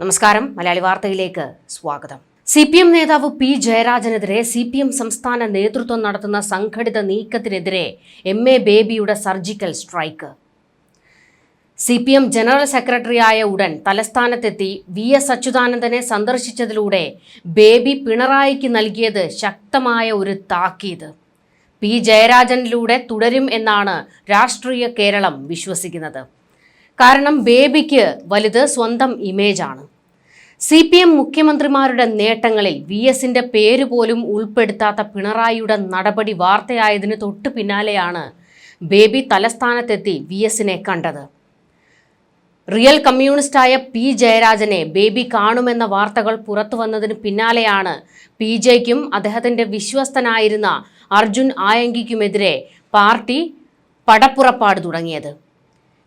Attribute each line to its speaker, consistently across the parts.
Speaker 1: നമസ്കാരം. മലയാളി വാർത്തയിലേക്ക് സ്വാഗതം. സി പി എം നേതാവ് പി ജയരാജനെതിരെ സി പി എം സംസ്ഥാന നേതൃത്വം നടത്തുന്ന സംഘടിത നീക്കത്തിനെതിരെ എം എ ബേബിയുടെ surgical strike. C P M general സെക്രട്ടറിയായ ഉടൻ തലസ്ഥാനത്തെത്തി വി എസ് അച്യുതാനന്ദനെ സന്ദർശിച്ചതിലൂടെ ബേബി പിണറായിക്ക് നൽകിയത് ശക്തമായ ഒരു താക്കീത്. പി ജയരാജനിലൂടെ തുടരും എന്നാണ് രാഷ്ട്രീയ കേരളം വിശ്വസിക്കുന്നത്. കാരണം ബേബിക്ക് വലുത് സ്വന്തം ഇമേജാണ്. സി പി എം മുഖ്യമന്ത്രിമാരുടെ നേട്ടങ്ങളിൽ വി എസിന്റെ പേര് പോലും ഉൾപ്പെടുത്താത്ത പിണറായിയുടെ നടപടി വാർത്തയായതിന് തൊട്ടു പിന്നാലെയാണ് ബേബി തലസ്ഥാനത്തെത്തി വി എസിനെ കണ്ടത്. റിയൽ കമ്മ്യൂണിസ്റ്റായ പി ജയരാജനെ ബേബി കാണുമെന്ന വാർത്തകൾ പുറത്തു വന്നതിന് പിന്നാലെയാണ് പി ജെക്കും അദ്ദേഹത്തിന്റെ വിശ്വസ്തനായിരുന്ന അർജുൻ ആയങ്കിക്കുമെതിരെ പാർട്ടി പടപ്പുറപ്പാട് തുടങ്ങിയത്.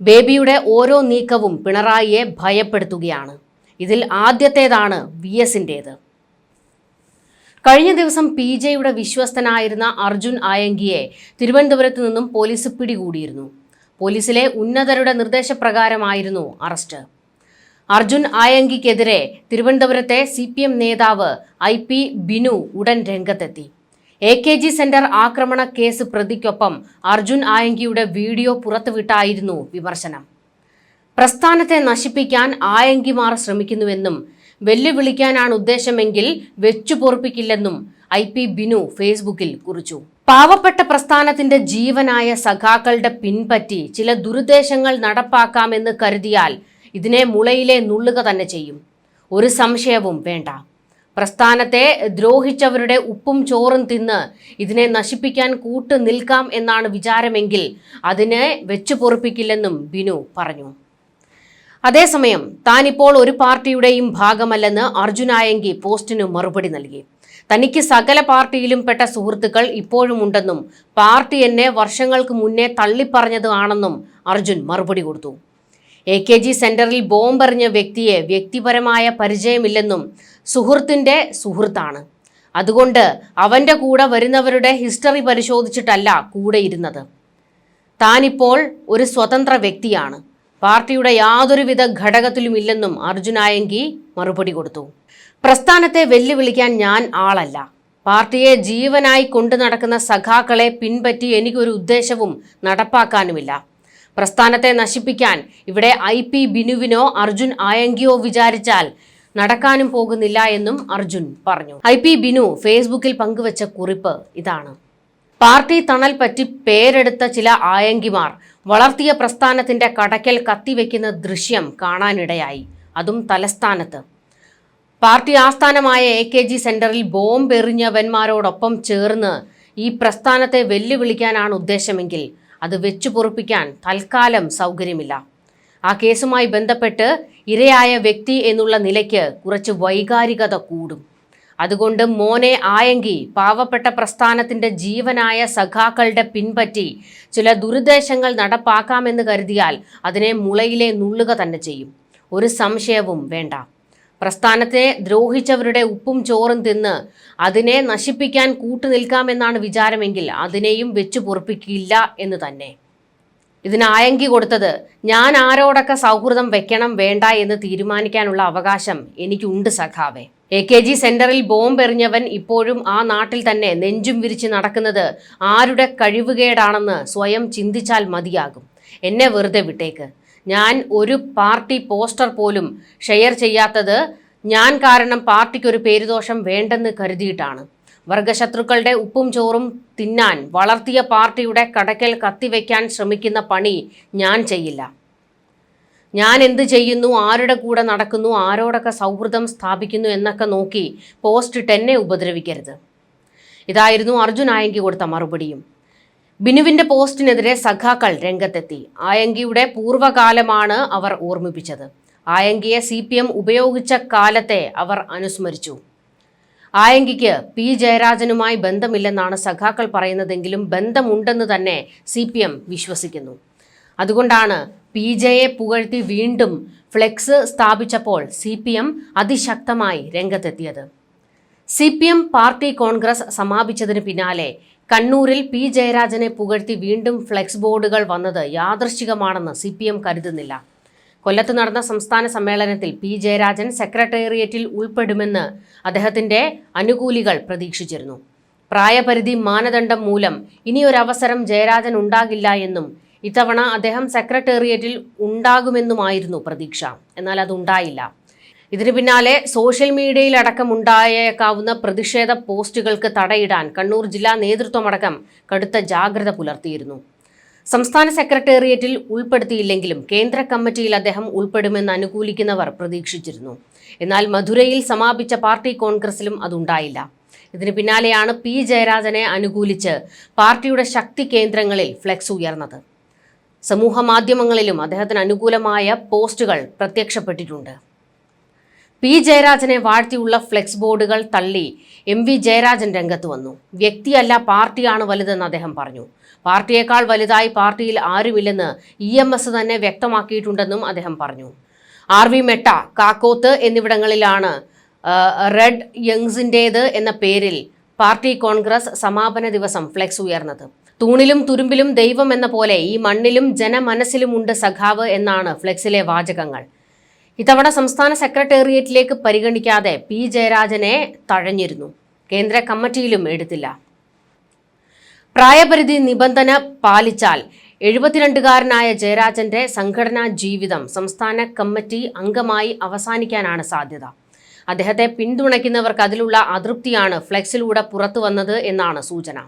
Speaker 1: ബേബിയുടെ ഓരോ നീക്കവും പിണറായിയെ ഭയപ്പെടുത്തുകയാണ്. ഇതിൽ ആദ്യത്തേതാണ് വി എസിന്റേത് കഴിഞ്ഞ ദിവസം പി ജെയുടെ വിശ്വസ്തനായിരുന്ന അർജുൻ ആയങ്കിയെ തിരുവനന്തപുരത്ത് നിന്നും പോലീസ് പിടികൂടിയിരുന്നു. പോലീസിലെ ഉന്നതരുടെ നിർദ്ദേശപ്രകാരമായിരുന്നു അറസ്റ്റ്. അർജുൻ ആയങ്കിക്കെതിരെ തിരുവനന്തപുരത്തെ സി പി എം നേതാവ് ഐ പി ബിനു ഉടൻ രംഗത്തെത്തി. എ കെ ജി സെന്റർ ആക്രമണ കേസ് പ്രതിക്കൊപ്പം അർജുൻ ആയങ്കിയുടെ വീഡിയോ പുറത്തുവിട്ടായിരുന്നു വിമർശനം. പ്രസ്ഥാനത്തെ നശിപ്പിക്കാൻ ആയങ്കിമാർ ശ്രമിക്കുന്നുവെന്നും വെല്ലുവിളിക്കാനാണ് ഉദ്ദേശമെങ്കിൽ വെച്ചു പൊറുപ്പിക്കില്ലെന്നും ഐ പി ബിനു ഫേസ്ബുക്കിൽ കുറിച്ചു. പാവപ്പെട്ട പ്രസ്ഥാനത്തിന്റെ ജീവനായ സഖാക്കളുടെ പിൻപറ്റി ചില ദുരുദ്ദേശങ്ങൾ നടപ്പാക്കാമെന്ന് കരുതിയാൽ ഇതിനെ മുളയിലെ നുള്ളുക തന്നെ ചെയ്യും. ഒരു സംശയവും വേണ്ട. പ്രസ്ഥാനത്തെ ദ്രോഹിച്ചവരുടെ ഉപ്പും ചോറും തിന്ന് ഇതിനെ നശിപ്പിക്കാൻ കൂട്ടു നിൽക്കാം എന്നാണ് വിചാരമെങ്കിൽ അതിനെ വെച്ചു പൊറുപ്പിക്കില്ലെന്നും ബിനു പറഞ്ഞു. അതേസമയം താനിപ്പോൾ ഒരു പാർട്ടിയുടെയും ഭാഗമല്ലെന്ന് അർജുനായങ്കി പോസ്റ്റിന് മറുപടി നൽകി. തനിക്ക് സകല പാർട്ടിയിലും പെട്ട സുഹൃത്തുക്കൾ ഇപ്പോഴുമുണ്ടെന്നും പാർട്ടി എന്നെ വർഷങ്ങൾക്ക് മുന്നേ തള്ളിപ്പറഞ്ഞതാണെന്നും അർജുൻ മറുപടി കൊടുത്തു. എ കെ ജി സെന്ററിൽ ബോംബെറിഞ്ഞ വ്യക്തിയെ വ്യക്തിപരമായ പരിചയമില്ലെന്നും സുഹൃത്തിന്റെ സുഹൃത്താണ്. അതുകൊണ്ട് അവന്റെ കൂടെ വരുന്നവരുടെ ഹിസ്റ്ററി പരിശോധിച്ചിട്ടല്ല കൂടെ ഇരുന്നത്. താനിപ്പോൾ ഒരു സ്വതന്ത്ര വ്യക്തിയാണ്. പാർട്ടിയുടെ യാതൊരുവിധ ഘടകത്തിലുമില്ലെന്നും അർജുനായങ്കി മറുപടി കൊടുത്തു. പ്രസ്ഥാനത്തെ വെല്ലുവിളിക്കാൻ ഞാൻ ആളല്ല. പാർട്ടിയെ ജീവനായി കൊണ്ടു നടക്കുന്ന സഖാക്കളെ പിൻപറ്റി എനിക്കൊരു ഉദ്ദേശവും നടപ്പാക്കാനുമില്ല. പ്രസ്ഥാനത്തെ നശിപ്പിക്കാൻ ഇവിടെ ഐ പി ബിനുവിനോ അർജുൻ ആയങ്കിയോ വിചാരിച്ചാൽ നടക്കാനും പോകുന്നില്ല എന്നും അർജുൻ പറഞ്ഞു. ഐ പി ബിനു ഫേസ്ബുക്കിൽ പങ്കുവച്ച കുറിപ്പ് ഇതാണ്. പാർട്ടി തണൽ പറ്റി പേരെടുത്ത ചില ആയങ്കിമാർ വളർത്തിയ പ്രസ്ഥാനത്തിന്റെ കടക്കൽ കത്തിവെക്കുന്ന ദൃശ്യം കാണാനിടയായി. അതും തലസ്ഥാനത്ത്. പാർട്ടി ആസ്ഥാനമായ എ കെ ജി സെന്ററിൽ ബോംബെറിഞ്ഞവന്മാരോടൊപ്പം ചേർന്ന് ഈ പ്രസ്ഥാനത്തെ വെല്ലുവിളിക്കാനാണ് ഉദ്ദേശമെങ്കിൽ അത് വെച്ചു പൊറുപ്പിക്കാൻ തൽക്കാലം സൗകര്യമില്ല. ആ കേസുമായി ബന്ധപ്പെട്ട് ഇരയായ വ്യക്തി എന്നുള്ള നിലയ്ക്ക് കുറച്ച് വൈകാരികത കൂടും. അതുകൊണ്ട് മോനെ ആയെങ്കി പാവപ്പെട്ട പ്രസ്ഥാനത്തിന്റെ ജീവനായ സഖാക്കളുടെ പിൻപറ്റി ചില ദുരുദ്ദേശങ്ങൾ നടപ്പാക്കാമെന്ന് കരുതിയാൽ അതിനെ മുളയിലെ നുള്ളുക തന്നെ ചെയ്യും. ഒരു സംശയവും വേണ്ട. പ്രസ്ഥാനത്തെ ദ്രോഹിച്ചവരുടെ ഉപ്പും ചോറും തിന്ന് അതിനെ നശിപ്പിക്കാൻ കൂട്ടുനിൽക്കാമെന്നാണ് വിചാരമെങ്കിൽ അതിനെയും വെച്ചു പൊറപ്പിക്കില്ല എന്ന് തന്നെ. ഇതിനായങ്കി കൊടുത്തത് ഞാൻ ആരോടൊക്കെ സൗഹൃദം വെക്കണം വേണ്ട എന്ന് തീരുമാനിക്കാനുള്ള അവകാശം എനിക്കുണ്ട് സഖാവേ. എ കെ ജി സെന്ററിൽ ബോംബ് എറിഞ്ഞവൻ ഇപ്പോഴും ആ നാട്ടിൽ തന്നെ നെഞ്ചും വിരിച്ച് നടക്കുന്നത് ആരുടെ കഴിവുകേടാണെന്ന് സ്വയം ചിന്തിച്ചാൽ മതിയാകും. എന്നെ വെറുതെ വിട്ടേക്ക്. ഞാൻ ഒരു പാർട്ടി പോസ്റ്റർ പോലും ഷെയർ ചെയ്യാത്തത് ഞാൻ കാരണം പാർട്ടിക്കൊരു പേരുദോഷം വേണ്ടെന്ന് കരുതിയിട്ടാണ്. വർഗശത്രുക്കളുടെ ഉപ്പും ചോറും തിന്നാൻ വളർത്തിയ പാർട്ടിയുടെ കടക്കൽ കത്തിവെക്കാൻ ശ്രമിക്കുന്ന പണി ഞാൻ ചെയ്യില്ല. ഞാൻ എന്ത് ചെയ്യുന്നു? ആരുടെ കൂടെ നടക്കുന്നു? ആരോടൊക്കെ സൗഹൃദം സ്ഥാപിക്കുന്നു എന്നൊക്കെ നോക്കി പോസ്റ്റ് ഇട്ട് ഉപദ്രവിക്കരുത്. ഇതായിരുന്നു അർജുൻ കൊടുത്ത മറുപടിയും. ബിനുവിന്റെ പോസ്റ്റിനെതിരെ സഖാക്കൾ രംഗത്തെത്തി. ആയങ്കിയുടെ പൂർവകാലമാണ് അവർ ഓർമ്മിപ്പിച്ചത്. ആയങ്കിയെ സി പി എം ഉപയോഗിച്ച കാലത്തെ അവർ അനുസ്മരിച്ചു. ആയങ്കിക്ക് പി ജയരാജനുമായി ബന്ധമില്ലെന്നാണ് സഖാക്കൾ പറയുന്നതെങ്കിലും ബന്ധമുണ്ടെന്ന് തന്നെ സി പി എം വിശ്വസിക്കുന്നു. അതുകൊണ്ടാണ് പി ജെയെ പുകഴ്ത്തി വീണ്ടും ഫ്ലെക്സ് സ്ഥാപിച്ചപ്പോൾ സി പി എം അതിശക്തമായി രംഗത്തെത്തിയത്. C P M party congress സമാപിച്ചതിന് പിന്നാലെ കണ്ണൂരിൽ പി ജയരാജനെ പുകഴ്ത്തി വീണ്ടും ഫ്ലെക്സ് ബോർഡുകൾ വന്നത് യാദൃശ്ചികമാണെന്ന് സി പി എം കരുതുന്നില്ല. കൊല്ലത്ത് നടന്ന സംസ്ഥാന സമ്മേളനത്തിൽ പി ജയരാജൻ സെക്രട്ടേറിയറ്റിൽ ഉൾപ്പെടുമെന്ന് അദ്ദേഹത്തിന്റെ അനുകൂലികൾ പ്രതീക്ഷിച്ചിരുന്നു. പ്രായപരിധി മാനദണ്ഡം മൂലം ഇനിയൊരവസരം ജയരാജൻ ഉണ്ടാകില്ല എന്നും ഇത്തവണ അദ്ദേഹം സെക്രട്ടേറിയറ്റിൽ ഉണ്ടാകുമെന്നുമായിരുന്നു പ്രതീക്ഷ. എന്നാൽ അതുണ്ടായില്ല ഇതിനു പിന്നാലെ സോഷ്യൽ മീഡിയയിലടക്കം ഉണ്ടായേക്കാവുന്ന പ്രതിഷേധ പോസ്റ്റുകൾക്ക് തടയിടാൻ കണ്ണൂർ ജില്ലാ നേതൃത്വമടക്കം കടുത്ത ജാഗ്രത പുലർത്തിയിരുന്നു. സംസ്ഥാന സെക്രട്ടേറിയറ്റിൽ ഉൾപ്പെടുത്തിയില്ലെങ്കിലും കേന്ദ്ര കമ്മിറ്റിയിൽ അദ്ദേഹം ഉൾപ്പെടുമെന്ന് അനുകൂലിക്കുന്നവർ പ്രതീക്ഷിച്ചിരുന്നു. എന്നാൽ മധുരയിൽ സമാപിച്ച പാർട്ടി കോൺഗ്രസിലും അതുണ്ടായില്ല. ഇതിന് പിന്നാലെയാണ് പി ജയരാജനെ അനുകൂലിച്ച് പാർട്ടിയുടെ ശക്തി കേന്ദ്രങ്ങളിൽ ഫ്ലെക്സ് ഉയർന്നത്. സമൂഹ മാധ്യമങ്ങളിലും അദ്ദേഹത്തിന് അനുകൂലമായ പോസ്റ്റുകൾ പ്രത്യക്ഷപ്പെട്ടിട്ടുണ്ട്. പി. ജയരാജനെ വാഴ്ത്തിയുള്ള ഫ്ലെക്സ് ബോർഡുകൾ തള്ളി എം. വി. ജയരാജൻ രംഗത്ത് വന്നു. വ്യക്തിയല്ല പാർട്ടിയാണ് വലുതെന്ന് അദ്ദേഹം പറഞ്ഞു. പാർട്ടിയേക്കാൾ വലുതായി പാർട്ടിയിൽ ആരുമില്ലെന്ന് ഇ. എം. എസ് തന്നെ വ്യക്തമാക്കിയിട്ടുണ്ടെന്നും അദ്ദേഹം പറഞ്ഞു. ആർ. വി. മെട്ട കാക്കോത്ത് എന്നിവിടങ്ങളിലാണ് റെഡ് യങ്സിന്റേത് എന്ന പേരിൽ പാർട്ടി കോൺഗ്രസ് സമാപന ദിവസം ഫ്ലെക്സ് ഉയർന്നത്. തൂണിലും തുരുമ്പിലും ദൈവം എന്ന പോലെ ഈ മണ്ണിലും ജനമനസ്സിലുമുണ്ട് സഖാവ് എന്നാണ് ഫ്ലെക്സിലെ വാചകങ്ങൾ. ഇത്തവണ സംസ്ഥാന സെക്രട്ടേറിയറ്റിലേക്ക് പരിഗണിക്കാതെ പി ജയരാജനെ തഴഞ്ഞിരുന്നു. കേന്ദ്ര കമ്മിറ്റിയിലും എടുത്തില്ല. പ്രായപരിധി നിബന്ധന പാലിച്ചാൽ എഴുപത്തിരണ്ടുകാരനായ ജയരാജന്റെ സംഘടനാ ജീവിതം സംസ്ഥാന കമ്മിറ്റി അംഗമായി അവസാനിക്കാനാണ് സാധ്യത. അദ്ദേഹത്തെ പിന്തുണയ്ക്കുന്നവർക്ക് അതിലുള്ള അതൃപ്തിയാണ് ഫ്ലെക്സിലൂടെ പുറത്തു വന്നത് എന്നാണ് സൂചന.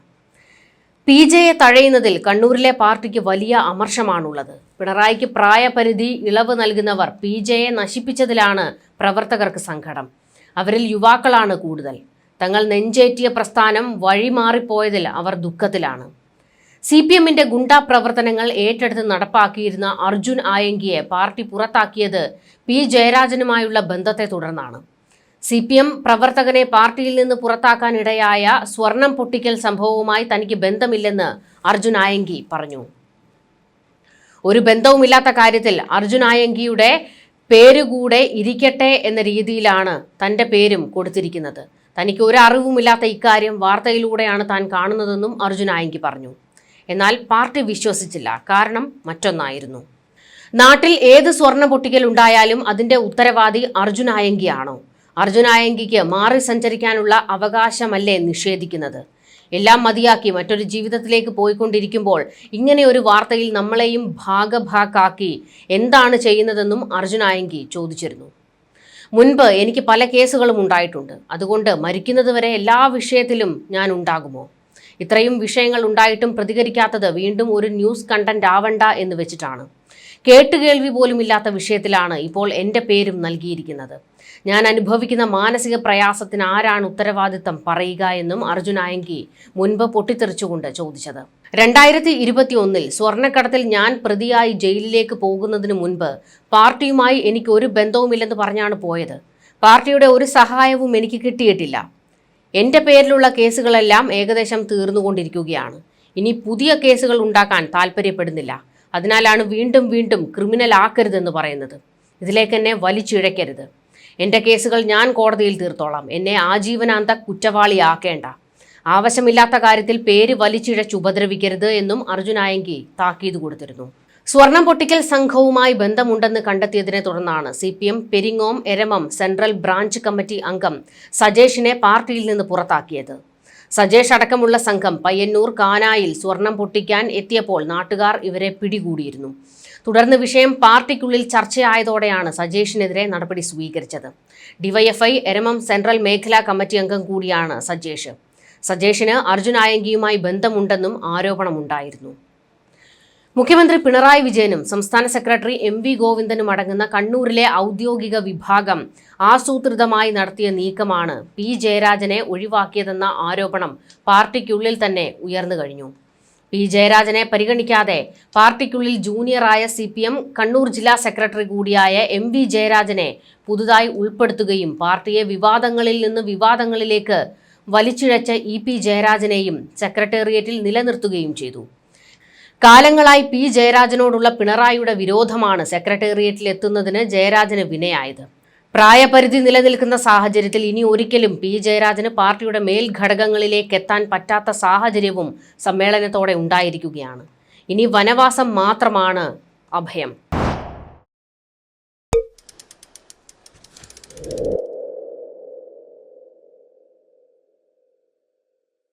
Speaker 1: പി ജെയെ തഴയുന്നതിൽ കണ്ണൂരിലെ പാർട്ടിക്ക് വലിയ അമർഷമാണുള്ളത്. പിണറായിക്ക് പ്രായപരിധി ഇളവ് നൽകുന്നവർ പി ജെയെ നശിപ്പിച്ചതിലാണ് പ്രവർത്തകർക്ക് സങ്കടം. അവരിൽ യുവാക്കളാണ് കൂടുതൽ. തങ്ങൾ നെഞ്ചേറ്റിയ പ്രസ്ഥാനം വഴിമാറിപ്പോയതിൽ അവർ ദുഃഖത്തിലാണ്. സി പി എമ്മിന്റെ ഗുണ്ടാ പ്രവർത്തനങ്ങൾ ഏറ്റെടുത്ത് നടപ്പാക്കിയിരുന്ന അർജുൻ ആയങ്കിയെ പാർട്ടി പുറത്താക്കിയത് പി ജയരാജനുമായുള്ള ബന്ധത്തെ തുടർന്നാണ്. സി പി എം പ്രവർത്തകനെ പാർട്ടിയിൽ നിന്ന് പുറത്താക്കാനിടയായ സ്വർണം പൊട്ടിക്കൽ സംഭവവുമായി തനിക്ക് ബന്ധമില്ലെന്ന് അർജുൻ ആയങ്കി പറഞ്ഞു. ഒരു ബന്ധവുമില്ലാത്ത കാര്യത്തിൽ അർജുൻ ആയങ്കിയുടെ പേരുകൂടെ ഇരിക്കട്ടെ എന്ന രീതിയിലാണ് തന്റെ പേരും കൊടുത്തിരിക്കുന്നത്. തനിക്ക് ഒരു അറിവുമില്ലാത്ത ഇക്കാര്യം വാർത്തയിലൂടെയാണ് താൻ കാണുന്നതെന്നും അർജുൻ ആയങ്കി പറഞ്ഞു. എന്നാൽ പാർട്ടി വിശ്വസിച്ചില്ല. കാരണം മറ്റൊന്നായിരുന്നു. നാട്ടിൽ ഏത് സ്വർണ പൊട്ടിക്കൽ ഉണ്ടായാലും അതിന്റെ ഉത്തരവാദി അർജുൻ ആയങ്കിയാണോ. അർജുൻ ആയങ്കിക്ക് മാറി സഞ്ചരിക്കാനുള്ള അവകാശമല്ലേ നിഷേധിക്കുന്നത്? എല്ലാം മതിയാക്കി മറ്റൊരു ജീവിതത്തിലേക്ക് പോയിക്കൊണ്ടിരിക്കുമ്പോൾ ഇങ്ങനെ ഒരു വാർത്തയിൽ നമ്മളെയും ഭാഗഭാക്കാക്കി എന്താണ് ചെയ്യുന്നതെന്നും അർജുനായങ്കി ചോദിച്ചിരുന്നു. മുൻപ് എനിക്ക് പല കേസുകളും ഉണ്ടായിട്ടുണ്ട്. അതുകൊണ്ട് മരിക്കുന്നതുവരെ എല്ലാ വിഷയത്തിലും ഞാൻ ഉണ്ടാകുമോ? ഇത്രയും വിഷയങ്ങൾ ഉണ്ടായിട്ടും പ്രതികരിക്കാത്തത് വീണ്ടും ഒരു ന്യൂസ് കണ്ടന്റ് ആവണ്ട എന്ന് വെച്ചിട്ടാണ്. കേട്ടുകേൾവി പോലും ഇല്ലാത്ത വിഷയത്തിലാണ് ഇപ്പോൾ എന്റെ പേരും നൽകിയിരിക്കുന്നത്. ഞാൻ അനുഭവിക്കുന്ന മാനസിക പ്രയാസത്തിന് ആരാണ് ഉത്തരവാദിത്തം പറയുക എന്നും അർജുൻ ആയങ്കി മുൻപ് പൊട്ടിത്തെറിച്ചുകൊണ്ട് ചോദിച്ചത്. രണ്ടായിരത്തി ഇരുപത്തി ഒന്നിൽ സ്വർണക്കടത്തിൽ ഞാൻ പ്രതിയായി ജയിലിലേക്ക് പോകുന്നതിന് മുൻപ് പാർട്ടിയുമായി എനിക്ക് ഒരു ബന്ധവുമില്ലെന്ന് പറഞ്ഞാണ് പോയത്. പാർട്ടിയുടെ ഒരു സഹായവും എനിക്ക് കിട്ടിയിട്ടില്ല. എന്റെ പേരിലുള്ള കേസുകളെല്ലാം ഏകദേശം തീർന്നുകൊണ്ടിരിക്കുകയാണ്. ഇനി പുതിയ കേസുകൾ ഉണ്ടാക്കാൻ താല്പര്യപ്പെടുന്നില്ല. അതിനാലാണ് വീണ്ടും വീണ്ടും ക്രിമിനൽ ആക്കരുതെന്ന് പറയുന്നത്. ഇതിലേക്ക് എന്നെ വലിച്ചിഴക്കരുത്. എന്റെ കേസുകൾ ഞാൻ കോടതിയിൽ തീർത്തോളാം. എന്നെ ആജീവനാന്ത കുറ്റവാളിയാക്കേണ്ട. ആവശ്യമില്ലാത്ത കാര്യത്തിൽ പേര് വലിച്ചിഴച്ച് ഉപദ്രവിക്കരുത് എന്നും അർജുനായങ്കി താക്കീത് കൊടുത്തിരുന്നു. സ്വർണം പൊട്ടിക്കൽ സംഘവുമായി ബന്ധമുണ്ടെന്ന് കണ്ടെത്തിയതിനെ തുടർന്നാണ് C P M Peringome Eramam central branch committee അംഗം സജേഷിനെ പാർട്ടിയിൽ നിന്ന് പുറത്താക്കിയത്. സജേഷ് അടക്കമുള്ള സംഘം പയ്യന്നൂർ കാനായിൽ സ്വർണം പൊട്ടിക്കാൻ എത്തിയപ്പോൾ നാട്ടുകാർ ഇവരെ പിടികൂടിയിരുന്നു. തുടർന്ന് വിഷയം പാർട്ടിക്കുള്ളിൽ ചർച്ചയായതോടെയാണ് സജേഷിനെതിരെ നടപടി സ്വീകരിച്ചത്. ഡിവൈഎഫ്ഐ എരമം സെൻട്രൽ മേഖലാ കമ്മിറ്റി അംഗം കൂടിയാണ് സജേഷ്. സജേഷിന് അർജുൻ ആയങ്കിയുമായി ബന്ധമുണ്ടെന്നും ആരോപണമുണ്ടായിരുന്നു. മുഖ്യമന്ത്രി പിണറായി വിജയനും സംസ്ഥാന സെക്രട്ടറി എം വി ഗോവിന്ദനും അടങ്ങുന്ന കണ്ണൂരിലെ ഔദ്യോഗിക വിഭാഗം ആസൂത്രിതമായി നടത്തിയ നീക്കമാണ് പി ജയരാജനെ ഒഴിവാക്കിയതെന്ന ആരോപണം പാർട്ടിക്കുള്ളിൽ തന്നെ ഉയർന്നു കഴിഞ്ഞു. പി ജയരാജനെ പരിഗണിക്കാതെ പാർട്ടിക്കുള്ളിൽ ജൂനിയറായ സി പി എം കണ്ണൂർ ജില്ലാ സെക്രട്ടറി കൂടിയായ എം വി ജയരാജനെ പുതുതായി ഉൾപ്പെടുത്തുകയും പാർട്ടിയെ വിവാദങ്ങളിൽ നിന്ന് വിവാദങ്ങളിലേക്ക് വലിച്ചിഴച്ച ഇ പി ജയരാജനെയും സെക്രട്ടേറിയറ്റിൽ നിലനിർത്തുകയും ചെയ്തു. കാലങ്ങളായി പി. ജയരാജനോടുള്ള പിണറായിയുടെ വിരോധമാണ് സെക്രട്ടേറിയറ്റിൽ എത്തുന്നതിന് ജയരാജന് വിനയായത്. പ്രായപരിധി നിലനിൽക്കുന്ന സാഹചര്യത്തിൽ ഇനി ഒരിക്കലും പി. ജയരാജന് പാർട്ടിയുടെ മേൽഘടകങ്ങളിലേക്ക് എത്താൻ പറ്റാത്ത സാഹചര്യവും സമ്മേളനത്തോടെ ഉണ്ടായിരിക്കുകയാണ്. ഇനി വനവാസം മാത്രമാണ് അഭയം.